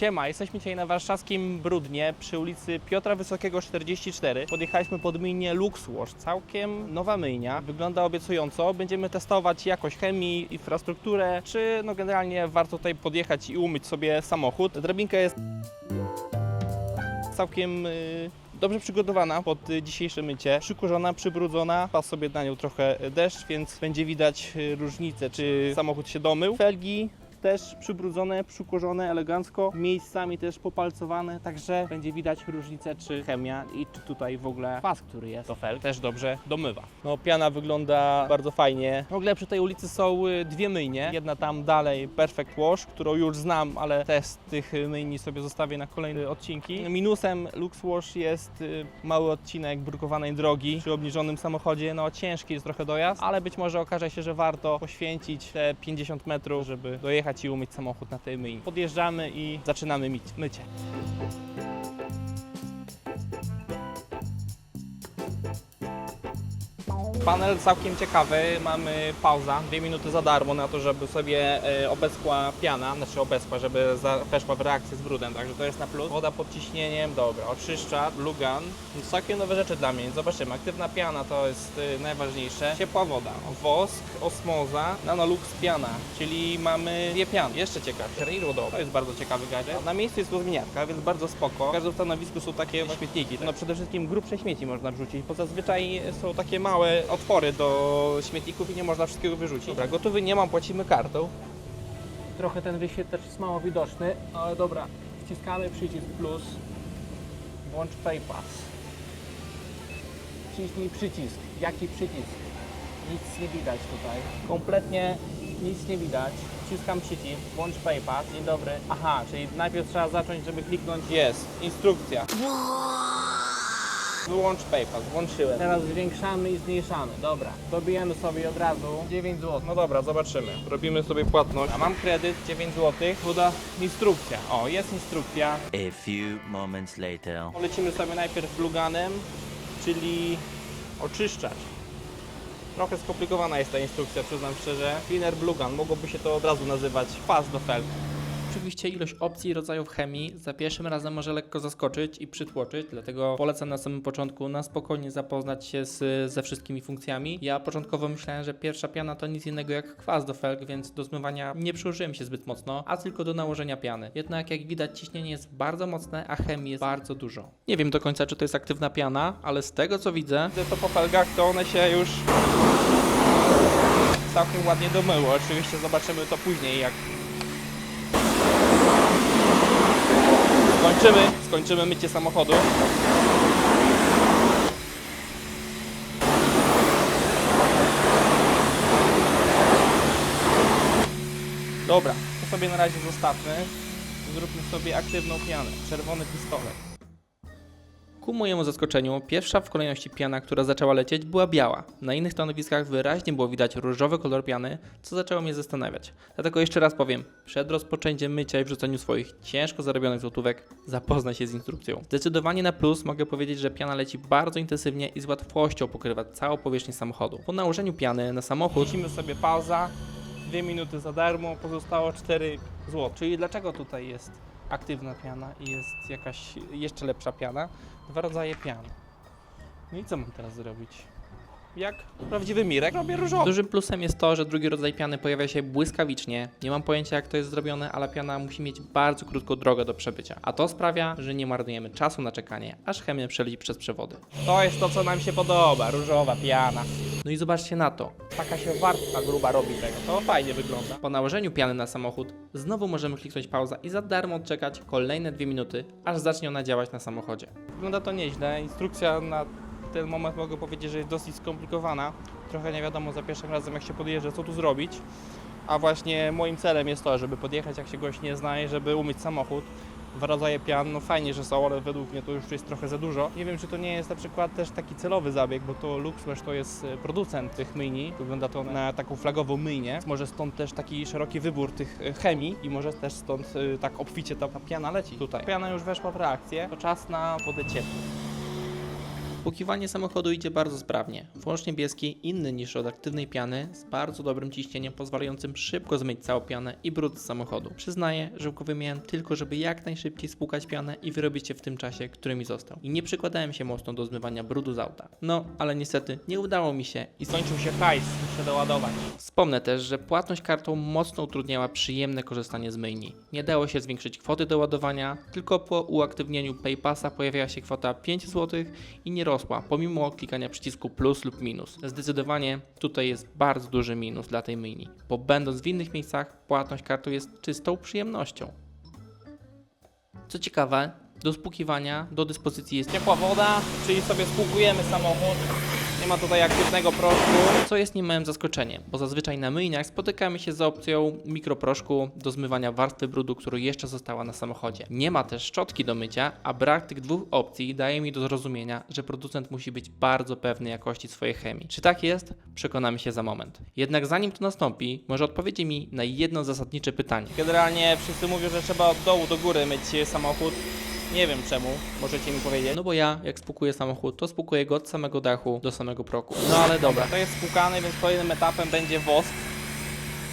Siema, jesteśmy dzisiaj na warszawskim Brudnie przy ulicy Piotra Wysokiego 44. Podjechaliśmy pod myjnię LuxWash, całkiem nowa myjnia, wygląda obiecująco. Będziemy testować jakość chemii, infrastrukturę, czy no generalnie warto tutaj podjechać i umyć sobie samochód. Drabinka jest całkiem y, dobrze przygotowana pod dzisiejsze mycie. Przykurzona, przybrudzona, pas sobie na nią trochę deszcz, więc będzie widać y, różnicę, czy samochód się domył. Felgi też przybrudzone, przykurzone elegancko, miejscami też popalcowane, także będzie widać różnicę, czy chemia i czy tutaj w ogóle pas, który jest do felg, też dobrze domywa. No piana wygląda bardzo fajnie. W ogóle przy tej ulicy są y, dwie myjnie, jedna tam dalej Perfect Wash, którą już znam, ale też z tych y, myjni sobie zostawię na kolejne odcinki. Minusem Lux Wash jest y, mały odcinek brukowanej drogi przy obniżonym samochodzie, no ciężki jest trochę dojazd, ale być może okaże się, że warto poświęcić te 50 metrów, żeby dojechać i umyć samochód na tej myjni. Podjeżdżamy i zaczynamy myć, mycie. Panel całkiem ciekawy, mamy pauza, dwie minuty za darmo na to, żeby sobie e, obeschła piana, znaczy obeschła, żeby weszła w reakcję z brudem, także to jest na plus. Woda pod ciśnieniem, dobra, oczyszcza, lugan, całkiem nowe rzeczy dla mnie, zobaczymy. Aktywna piana to jest e, najważniejsze, ciepła woda, wosk, osmoza, nanolux piana, czyli mamy dwie piany. Jeszcze ciekawe, wodowy, to jest bardzo ciekawy gadżet. Na miejscu jest rozmieniarka, więc bardzo spoko. W każdym stanowisku są takie śmietniki, no przede wszystkim grubsze śmieci można wrzucić, bo zazwyczaj są takie małe otwory do śmietników i nie można wszystkiego wyrzucić. Dobra, gotowy nie mam, płacimy kartą. Trochę ten wyświetlacz jest mało widoczny, ale dobra, wciskamy przycisk plus, włącz PayPass. Wciśnij przycisk. Jaki przycisk? Nic nie widać tutaj. Kompletnie nic nie widać. Wciskam przycisk, włącz PayPass. Dzień dobry. Aha, czyli najpierw trzeba zacząć, żeby kliknąć. Jest, instrukcja. Wyłącz PayPal, włączyłem. Teraz zwiększamy i zmniejszamy. Dobra, dobijemy sobie od razu 9 zł. No dobra, zobaczymy. Robimy sobie płatność. A mam kredyt 9 zł. Poda instrukcja. O, jest instrukcja. A few moments later. Polecimy sobie najpierw bluganem, czyli oczyszczacz. Trochę skomplikowana jest ta instrukcja, przyznam szczerze. Cleaner blugan, mogłoby się to od razu nazywać pas do felg. Oczywiście ilość opcji i rodzajów chemii za pierwszym razem może lekko zaskoczyć i przytłoczyć, dlatego polecam na samym początku na spokojnie zapoznać się z, ze wszystkimi funkcjami. Ja początkowo myślałem, że pierwsza piana to nic innego jak kwas do felg, więc do zmywania nie przyłożyłem się zbyt mocno, a tylko do nałożenia piany. Jednak jak widać ciśnienie jest bardzo mocne, a chemii jest bardzo dużo. Nie wiem do końca, czy to jest aktywna piana, ale z tego co widzę, to po felgach to one się już całkiem ładnie domyły. Oczywiście zobaczymy to później, jak Skończymy, skończymy mycie samochodu. Dobra, to sobie na razie zostawmy. Zróbmy sobie aktywną pianę. Czerwony pistolet. Ku mojemu zaskoczeniu, pierwsza w kolejności piana, która zaczęła lecieć, była biała. Na innych stanowiskach wyraźnie było widać różowy kolor piany, co zaczęło mnie zastanawiać. Dlatego jeszcze raz powiem, przed rozpoczęciem mycia i wrzuceniu swoich ciężko zarobionych złotówek, zapoznaj się z instrukcją. Zdecydowanie na plus mogę powiedzieć, że piana leci bardzo intensywnie i z łatwością pokrywa całą powierzchnię samochodu. Po nałożeniu piany na samochód musimy sobie pauza, dwie minuty za darmo, pozostało 4 zł. Czyli dlaczego tutaj jest aktywna piana i jest jakaś jeszcze lepsza piana? Dwa rodzaje pian. No i co mam teraz zrobić? Jak prawdziwy Mirek robię różowy. Dużym plusem jest to, że drugi rodzaj piany pojawia się błyskawicznie. Nie mam pojęcia jak to jest zrobione, ale piana musi mieć bardzo krótką drogę do przebycia. A to sprawia, że nie marnujemy czasu na czekanie, aż chemia przeleci przez przewody. To jest to, co nam się podoba, różowa piana. No i zobaczcie na to. Taka się warstwa gruba robi tego. To fajnie wygląda. Po nałożeniu piany na samochód, znowu możemy kliknąć pauza i za darmo odczekać kolejne dwie minuty, aż zacznie ona działać na samochodzie. Wygląda to nieźle. Instrukcja na ten moment mogę powiedzieć, że jest dosyć skomplikowana. Trochę nie wiadomo za pierwszym razem, jak się podjeżdża, co tu zrobić. A właśnie moim celem jest to, żeby podjechać, jak się goś nie zna, i żeby umyć samochód. Dwa rodzaje pian, no fajnie, że są, ale według mnie to już jest trochę za dużo. Nie wiem, czy to nie jest na przykład też taki celowy zabieg, bo to Luxwash to jest e, producent tych myjni. Wygląda to na taką flagową myjnię. Może stąd też taki szeroki wybór tych e, chemii i może też stąd e, tak obficie ta piana leci tutaj. Piana już weszła w reakcję, to czas na wodę ciepłą. Spłukiwanie samochodu idzie bardzo sprawnie. Włącz niebieski, inny niż od aktywnej piany, z bardzo dobrym ciśnieniem pozwalającym szybko zmyć całą pianę i brud z samochodu. Przyznaję, że go wymieniałem tylko, żeby jak najszybciej spłukać pianę i wyrobić się w tym czasie, który mi został. I nie przykładałem się mocno do zmywania brudu z auta. No, ale niestety nie udało mi się i skończył się hajs, muszę doładować. Wspomnę też, że płatność kartą mocno utrudniała przyjemne korzystanie z myjni. Nie dało się zwiększyć kwoty do ładowania, tylko po uaktywnieniu PayPassa pojawiała się kwota 5 zł i nie rosła, pomimo klikania przycisku plus lub minus. Zdecydowanie tutaj jest bardzo duży minus dla tej myjni, bo będąc w innych miejscach, płatność kartą jest czystą przyjemnością. Co ciekawe, do spłukiwania do dyspozycji jest Ciepła woda, czyli sobie spłukujemy samochód. Nie ma tutaj aktywnego proszku. co jest niemałym zaskoczeniem, bo zazwyczaj na myjniach spotykamy się z opcją mikroproszku do zmywania warstwy brudu, która jeszcze została na samochodzie. Nie ma też szczotki do mycia, a brak tych dwóch opcji daje mi do zrozumienia, że producent musi być bardzo pewny jakości swojej chemii. Czy tak jest? Przekonamy się za moment. Jednak zanim to nastąpi, może odpowiecie mi na jedno zasadnicze pytanie. Generalnie wszyscy mówią, że trzeba od dołu do góry myć samochód. Nie wiem czemu, możecie mi powiedzieć. No bo ja, jak spłukuję samochód, to spłukuję go od samego dachu do samego proku. No ale dobra. To jest spłukane, więc kolejnym etapem będzie wosk.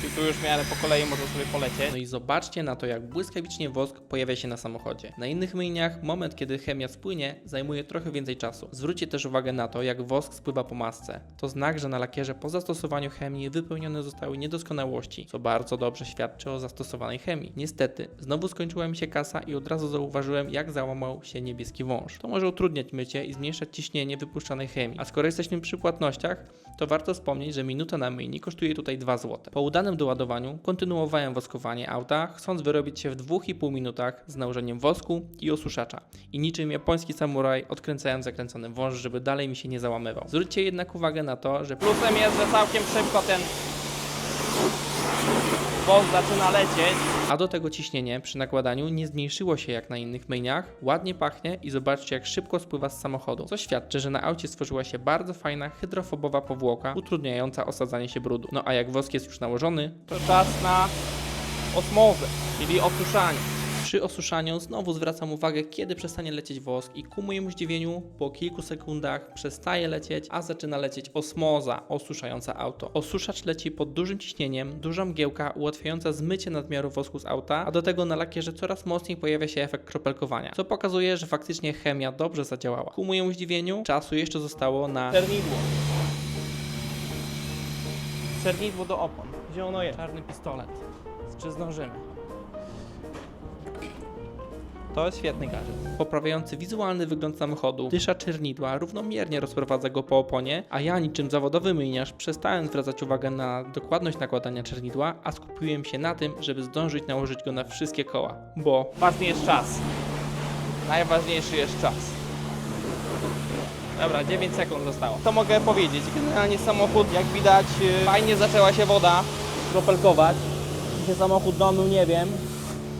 Czyli tu już w miarę po kolei można sobie polecieć. No i zobaczcie na to, jak błyskawicznie wosk pojawia się na samochodzie. Na innych myjniach moment, kiedy chemia spłynie, zajmuje trochę więcej czasu. Zwróćcie też uwagę na to, jak wosk spływa po masce. To znak, że na lakierze po zastosowaniu chemii wypełnione zostały niedoskonałości, co bardzo dobrze świadczy o zastosowanej chemii. Niestety, znowu skończyła mi się kasa i od razu zauważyłem, jak załamał się niebieski wąż. To może utrudniać mycie i zmniejszać ciśnienie wypuszczanej chemii. A skoro jesteśmy przy płatnościach, to warto wspomnieć, że minuta na myjni kosztuje tutaj 2 zł. Po udanym doładowaniu kontynuowałem woskowanie auta, chcąc wyrobić się w 2,5 minutach z nałożeniem wosku i osuszacza. I niczym japoński samuraj odkręcałem zakręcony wąż, żeby dalej mi się nie załamywał. Zwróćcie jednak uwagę na to, że Plusem jest, że całkiem szybko ten wosk zaczyna lecieć. A do tego ciśnienie przy nakładaniu nie zmniejszyło się jak na innych myjniach, ładnie pachnie i zobaczcie jak szybko spływa z samochodu, co świadczy, że na aucie stworzyła się bardzo fajna hydrofobowa powłoka utrudniająca osadzanie się brudu. No a jak wosk jest już nałożony, To czas na osmozę, czyli osuszanie. Przy osuszaniu znowu zwracam uwagę, kiedy przestanie lecieć wosk i ku mojemu zdziwieniu po kilku sekundach przestaje lecieć, a zaczyna lecieć osmoza osuszająca auto. Osuszacz leci pod dużym ciśnieniem, duża mgiełka ułatwiająca zmycie nadmiaru wosku z auta, a do tego na lakierze coraz mocniej pojawia się efekt kropelkowania, co pokazuje, że faktycznie chemia dobrze zadziałała. Ku mojemu zdziwieniu czasu jeszcze zostało na Cernidło. Cernidło do opon. Gdzie ono jest? czarny pistolet. Czy zdążymy? To jest świetny gadżet. poprawiający wizualny wygląd samochodu, dysza czernidła, równomiernie rozprowadza go po oponie, a ja niczym zawodowy myjniarz przestałem zwracać uwagę na dokładność nakładania czernidła, a skupiłem się na tym, żeby zdążyć nałożyć go na wszystkie koła, bo Ważny jest czas. Najważniejszy jest czas. Dobra, 9 sekund zostało. To mogę powiedzieć. Generalnie samochód, jak widać, yy, fajnie zaczęła się woda kropelkować. Czy samochód domył, nie wiem.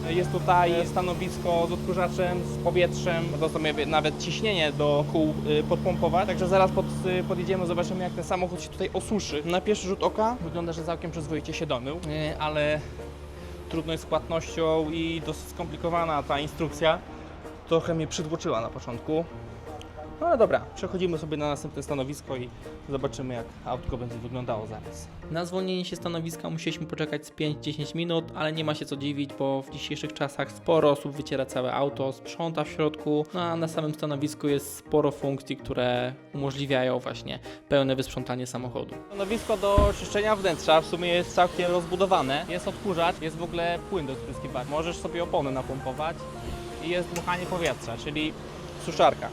Jest tutaj stanowisko z odkurzaczem, z powietrzem. To sobie nawet ciśnienie do kół yy, podpompować. Także zaraz pod, yy, podjedziemy, zobaczymy jak ten samochód się tutaj osuszy. Na pierwszy rzut oka wygląda, że całkiem przyzwoicie się domył, yy, ale trudno jest z płatnością i dosyć skomplikowana ta instrukcja. Trochę mnie przytłoczyła na początku. No ale dobra, przechodzimy sobie na następne stanowisko i zobaczymy jak autko będzie wyglądało zaraz. na zwolnienie się stanowiska musieliśmy poczekać z 5-10 minut, ale nie ma się co dziwić, bo w dzisiejszych czasach sporo osób wyciera całe auto, sprząta w środku, no a na samym stanowisku jest sporo funkcji, które umożliwiają właśnie pełne wysprzątanie samochodu. Stanowisko do czyszczenia wnętrza w sumie jest całkiem rozbudowane. Jest odkurzacz, jest w ogóle płyn do spryskiwania. Możesz sobie opony napompować i jest dmuchanie powietrza, czyli suszarka.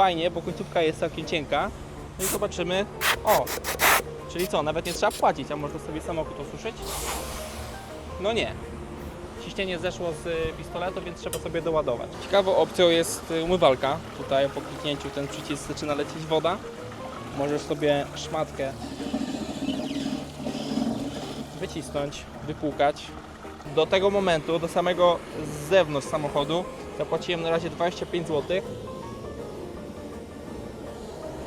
Fajnie, bo końcówka jest całkiem cienka. No i zobaczymy. O! Czyli co, nawet nie trzeba płacić, a można sobie samochód osuszyć? No nie. Ciśnienie zeszło z y, pistoletu, więc trzeba sobie doładować. Ciekawą opcją jest y, umywalka. Tutaj po kliknięciu ten przycisk zaczyna lecieć woda. Możesz sobie szmatkę wycisnąć, wypłukać. Do tego momentu, do samego z zewnątrz samochodu zapłaciłem na razie 25 zł.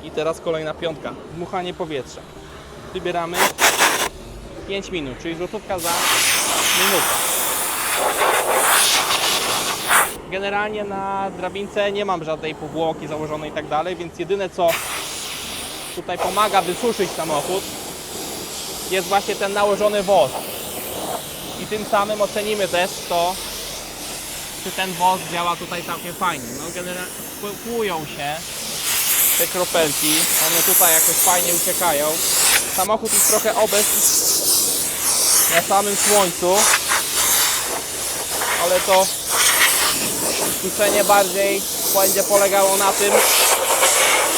I teraz kolejna piątka. Dmuchanie powietrza. Wybieramy 5 minut, czyli złotówka za minutę. Generalnie na drabince nie mam żadnej powłoki założonej i tak dalej, więc jedyne co tutaj pomaga wysuszyć samochód jest właśnie ten nałożony wosk. I tym samym ocenimy też to, czy ten wosk działa tutaj całkiem fajnie. No generalnie się te kropelki, one tutaj jakoś fajnie uciekają. Samochód już trochę obecny na samym słońcu, ale to suszenie bardziej będzie polegało na tym,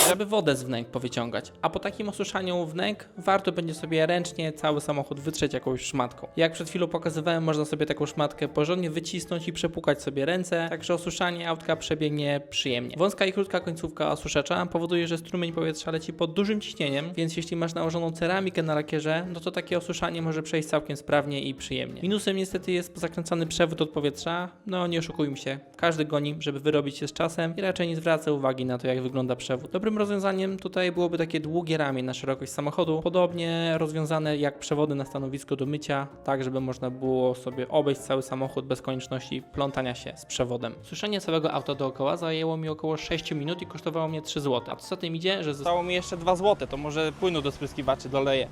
żeby wodę z wnęk powyciągać. A po takim osuszaniu wnęk warto będzie sobie ręcznie cały samochód wytrzeć jakąś szmatką. Jak przed chwilą pokazywałem, można sobie taką szmatkę porządnie wycisnąć i przepłukać sobie ręce, także osuszanie autka przebiegnie przyjemnie. Wąska i krótka końcówka osuszacza powoduje, że strumień powietrza leci pod dużym ciśnieniem, więc jeśli masz nałożoną ceramikę na lakierze, no to takie osuszanie może przejść całkiem sprawnie i przyjemnie. Minusem niestety jest zakręcany przewód od powietrza, no nie oszukujmy się, każdy goni, żeby wyrobić się z czasem i raczej nie zwraca uwagi na to, jak wygląda przewód. Dobrym rozwiązaniem tutaj byłoby takie długie ramię na szerokość samochodu, podobnie rozwiązane jak przewody na stanowisko do mycia, tak żeby można było sobie obejść cały samochód bez konieczności plątania się z przewodem. Suszenie całego auta dookoła zajęło mi około 6 minut i kosztowało mnie 3 zł. A co za tym idzie, że zostało mi jeszcze 2 zł, to może płynu do spryskiwaczy doleję.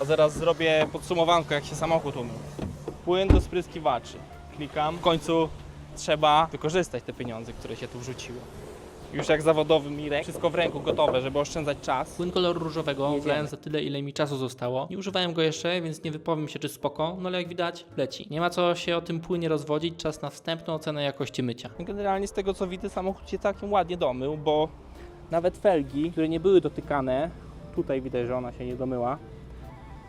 A zaraz zrobię podsumowanko, jak się samochód umył. Płyn do spryskiwaczy. Klikam. W końcu trzeba wykorzystać te pieniądze, które się tu wrzuciło. Już jak zawodowy Mirek, wszystko w ręku gotowe, żeby oszczędzać czas. Płyn koloru różowego wlałem za tyle, ile mi czasu zostało. Nie używałem go jeszcze, więc nie wypowiem się, czy spoko, no ale jak widać, leci. Nie ma co się o tym płynie rozwodzić, czas na wstępną ocenę jakości mycia. Generalnie z tego co widzę, samochód się całkiem ładnie domył, bo nawet felgi, które nie były dotykane, tutaj widać, że ona się nie domyła,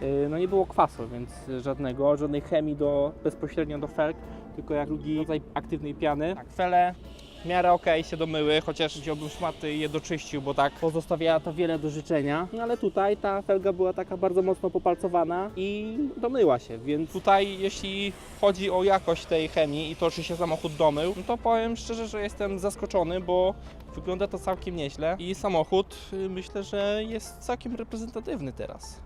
yy, no nie było kwasu, więc żadnego, żadnej chemii do, bezpośrednio do felg, tylko jak drugi rodzaj aktywnej piany. Tak, fele w miarę ok się domyły, chociaż wziąłbym szmaty i je doczyścił, bo tak pozostawiała to wiele do życzenia. No ale tutaj ta felga była taka bardzo mocno popalcowana i domyła się, więc tutaj jeśli chodzi o jakość tej chemii i to, czy się samochód domył, no to powiem szczerze, że jestem zaskoczony, bo wygląda to całkiem nieźle i samochód y, myślę, że jest całkiem reprezentatywny teraz.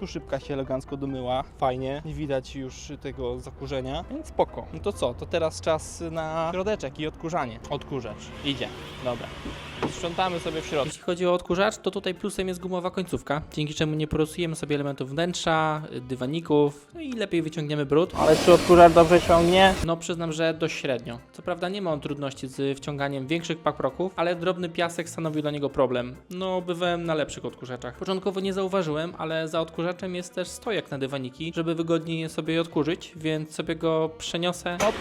Tu szybka się elegancko domyła, fajnie, nie widać już tego zakurzenia, więc spoko. No to co, to teraz czas na środeczek i odkurzanie. Odkurzacz, idzie, dobra. Sprzątamy sobie w środku. Jeśli chodzi o odkurzacz, to tutaj plusem jest gumowa końcówka, dzięki czemu nie porysujemy sobie elementów wnętrza, dywaników no i lepiej wyciągniemy brud. Ale czy odkurzacz dobrze ciągnie? No przyznam, że dość średnio. Co prawda nie ma on trudności z wciąganiem większych paproków, ale drobny piasek stanowił dla niego problem. No bywałem na lepszych odkurzaczach. Początkowo nie zauważyłem, ale za odkurzaczem jest też stojak na dywaniki, żeby wygodniej je sobie odkurzyć, więc sobie go przeniosę. Hop.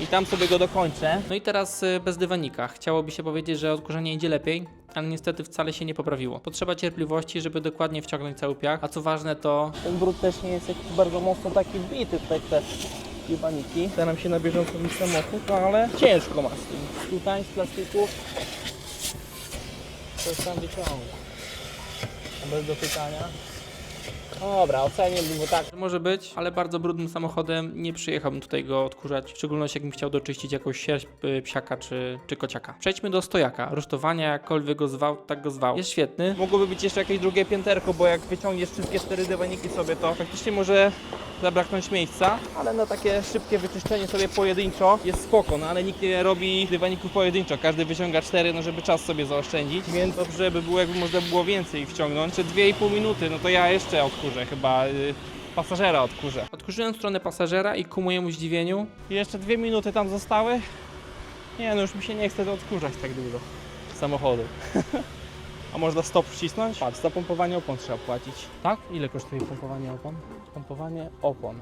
I tam sobie go dokończę. No i teraz y, bez dywanika. Chciałoby się powiedzieć, że odkurzenie idzie lepiej, ale niestety wcale się nie poprawiło. Potrzeba cierpliwości, żeby dokładnie wciągnąć cały piach, a co ważne to Ten brud też nie jest jakiś bardzo mocno taki wbity tutaj w te piwaniki. Staram się na bieżąco mieć samochód, no ale ciężko ma z tym. Tutaj z plastiku. Coś tam wyciąga. A bez dotykania. Dobra, ocenię bo tak. Może być, ale bardzo brudnym samochodem nie przyjechałbym tutaj go odkurzać, w szczególności jakbym chciał doczyścić jakąś sierść y, psiaka czy, czy kociaka. Przejdźmy do stojaka. Rusztowania, jakkolwiek go zwał, tak go zwał. Jest świetny. Mogłoby być jeszcze jakieś drugie pięterko, bo jak wyciągniesz wszystkie cztery dywaniki sobie, to faktycznie może zabraknąć miejsca, ale na takie szybkie wyczyszczenie sobie pojedynczo jest spoko, no ale nikt nie robi dywaników pojedynczo, każdy wyciąga cztery, no żeby czas sobie zaoszczędzić, więc dobrze by było, jakby można było więcej wciągnąć, czy 2,5 minuty, no to ja jeszcze odkurzę chyba, y, pasażera odkurzę. Odkurzyłem stronę pasażera i ku mojemu zdziwieniu I jeszcze dwie minuty tam zostały, nie no już mi się nie chce odkurzać tak dużo samochodu. A można stop wcisnąć? Patrz, za pompowanie opon trzeba płacić. Tak? Ile kosztuje pompowanie opon? Pompowanie opon.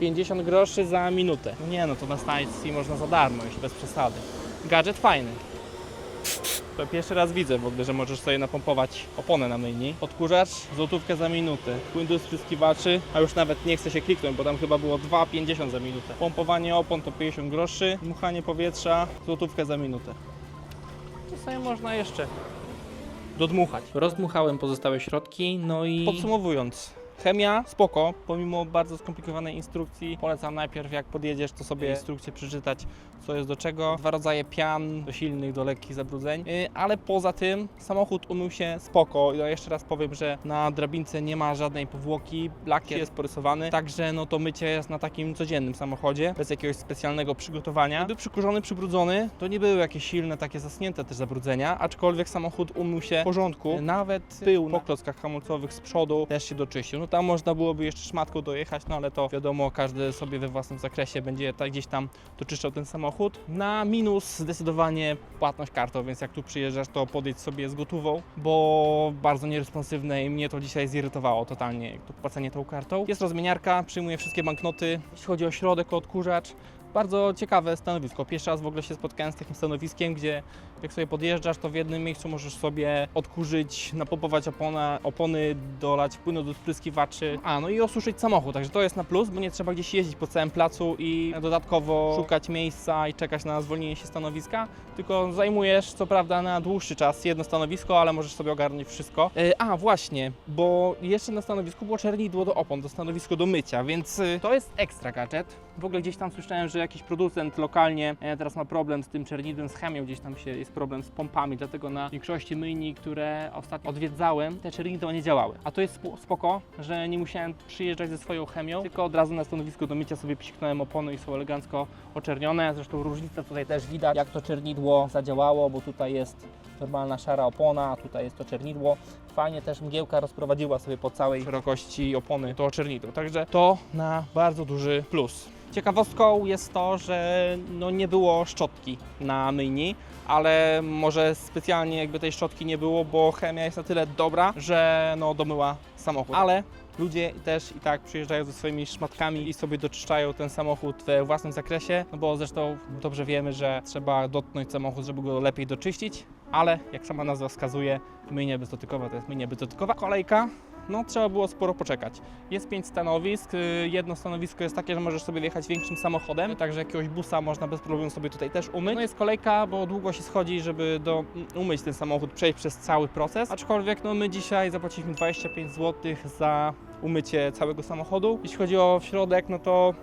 50 groszy za minutę. No nie no, to na stacji można za darmo, już bez przesady. Gadżet fajny. To pierwszy raz widzę w ogóle, że możesz sobie napompować oponę na myjni. Odkurzacz, złotówkę za minutę. Do spryskiwaczy, a już nawet nie chce się kliknąć, bo tam chyba było 2,50 za minutę. Pompowanie opon to 50 groszy, dmuchanie powietrza, złotówkę za minutę. Sobie można jeszcze dodmuchać. rozdmuchałem pozostałe środki, no i Podsumowując, Chemia spoko, pomimo bardzo skomplikowanej instrukcji. Polecam najpierw jak podjedziesz, to sobie instrukcję przeczytać, co jest do czego. Dwa rodzaje pian, do silnych, do lekkich zabrudzeń. Yy, ale poza tym samochód umył się spoko. Ja jeszcze raz powiem, że na drabince nie ma żadnej powłoki, lakier jest porysowany, także no to mycie jest na takim codziennym samochodzie, bez jakiegoś specjalnego przygotowania. Gdy przykurzony, przybrudzony, to nie były jakieś silne, takie zasnięte też zabrudzenia, aczkolwiek samochód umył się w porządku. Nawet pył po klockach hamulcowych z przodu też się doczyścił. No tam można byłoby jeszcze szmatką dojechać, no ale to wiadomo, każdy sobie we własnym zakresie będzie tak gdzieś tam doczyszczał ten samochód. Na minus zdecydowanie płatność kartą, więc jak tu przyjeżdżasz, to podejdź sobie z gotówą, bo bardzo nieresponsywne i mnie to dzisiaj zirytowało totalnie, to płacenie tą kartą. Jest rozmieniarka, przyjmuje wszystkie banknoty. Jeśli chodzi o środek, o odkurzacz, bardzo ciekawe stanowisko. Pierwszy raz w ogóle się spotkałem z takim stanowiskiem, gdzie jak sobie podjeżdżasz, to w jednym miejscu możesz sobie odkurzyć, napompować opona, opony, dolać płynu do spryskiwaczy, a no i osuszyć samochód. Także to jest na plus, bo nie trzeba gdzieś jeździć po całym placu i dodatkowo szukać miejsca i czekać na zwolnienie się stanowiska, tylko zajmujesz co prawda na dłuższy czas jedno stanowisko, ale możesz sobie ogarnąć wszystko. E, A właśnie, bo jeszcze na stanowisku było czernidło do opon, to stanowisko do mycia, więc y, to jest ekstra gadżet. W ogóle gdzieś tam słyszałem, że jakiś producent lokalnie e, teraz ma problem z tym czernidłem, z chemią, gdzieś tam się jest problem z pompami, dlatego na większości myjni, które ostatnio odwiedzałem, te czernidła nie działały. A to jest spo- spoko, że nie musiałem przyjeżdżać ze swoją chemią, tylko od razu na stanowisku do mycia sobie psiknąłem opony i są elegancko oczernione. Zresztą różnicę tutaj też widać, jak to czernidło zadziałało, bo tutaj jest normalna szara opona, a tutaj jest to czernidło. Fajnie też mgiełka rozprowadziła sobie po całej szerokości opony to czernidło. Także to na bardzo duży plus. Ciekawostką jest to, że no nie było szczotki na myjni, ale może specjalnie jakby tej szczotki nie było, bo chemia jest na tyle dobra, że no domyła samochód. Ale ludzie też i tak przyjeżdżają ze swoimi szmatkami i sobie doczyszczają ten samochód we własnym zakresie, no bo zresztą dobrze wiemy, że trzeba dotknąć samochód, żeby go lepiej doczyścić, ale jak sama nazwa wskazuje, myjnia bezdotykowa to jest myjnia bezdotykowa. Kolejka no trzeba było sporo poczekać. Jest pięć stanowisk. y, Jedno stanowisko jest takie, że możesz sobie wjechać większym samochodem, także jakiegoś busa można bez problemu sobie tutaj też umyć. No jest kolejka, bo długo się schodzi, żeby do, umyć ten samochód, przejść przez cały proces. Aczkolwiek no my dzisiaj zapłaciliśmy 25 zł za umycie całego samochodu. Jeśli chodzi o środek, no to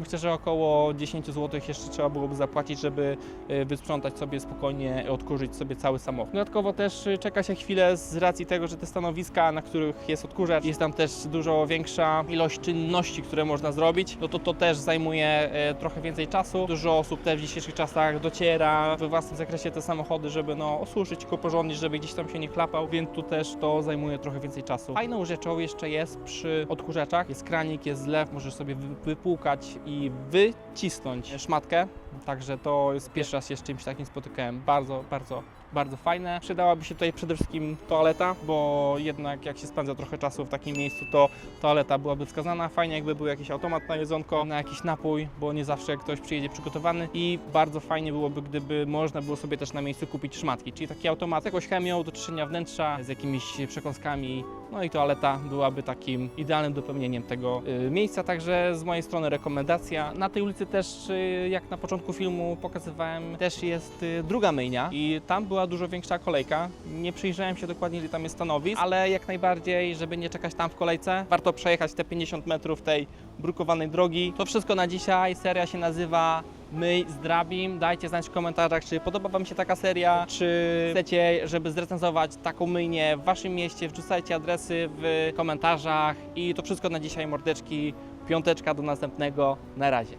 Myślę, że około 10 zł jeszcze trzeba byłoby zapłacić, żeby y, wysprzątać sobie spokojnie, odkurzyć sobie cały samochód. Dodatkowo też y, czeka się chwilę z racji tego, że te stanowiska, na których jest odkurzacz, jest tam też dużo większa ilość czynności, które można zrobić, no to to też zajmuje y, trochę więcej czasu. Dużo osób też w dzisiejszych czasach dociera we własnym zakresie te samochody, żeby no osuszyć go porządnie, żeby gdzieś tam się nie klapał, więc tu też to zajmuje trochę więcej czasu. Fajną rzeczą jeszcze jest przy odkurzaczach, jest kranik, jest zlew, możesz sobie wy- wypłukać i wycisnąć szmatkę. Także to jest pierwszy raz się z czymś takim spotykałem. Bardzo, bardzo, bardzo fajne. Przydałaby się tutaj przede wszystkim toaleta, bo jednak jak się spędza trochę czasu w takim miejscu, to toaleta byłaby wskazana. Fajnie jakby był jakiś automat na jedzonko, na jakiś napój, bo nie zawsze ktoś przyjedzie przygotowany i bardzo fajnie byłoby, gdyby można było sobie też na miejscu kupić szmatki, czyli taki automat z jakąś chemią do czyszczenia wnętrza, z jakimiś przekąskami, no i toaleta byłaby takim idealnym dopełnieniem tego y, miejsca, także z mojej strony rekomendacja. Na tej ulicy też, y, jak na początku filmu pokazywałem, też jest y, druga myjnia i tam była dużo większa kolejka. Nie przyjrzałem się dokładnie, ile tam jest stanowisk, ale jak najbardziej, żeby nie czekać tam w kolejce, warto przejechać te 50 metrów tej brukowanej drogi. To wszystko na dzisiaj. Seria się nazywa Myj z drabim. Dajcie znać w komentarzach, czy podoba Wam się taka seria, czy chcecie, żeby zrecenzować taką myjnię w Waszym mieście. Wrzucajcie adresy w komentarzach. I to wszystko na dzisiaj, mordeczki. Piąteczka do następnego. Na razie.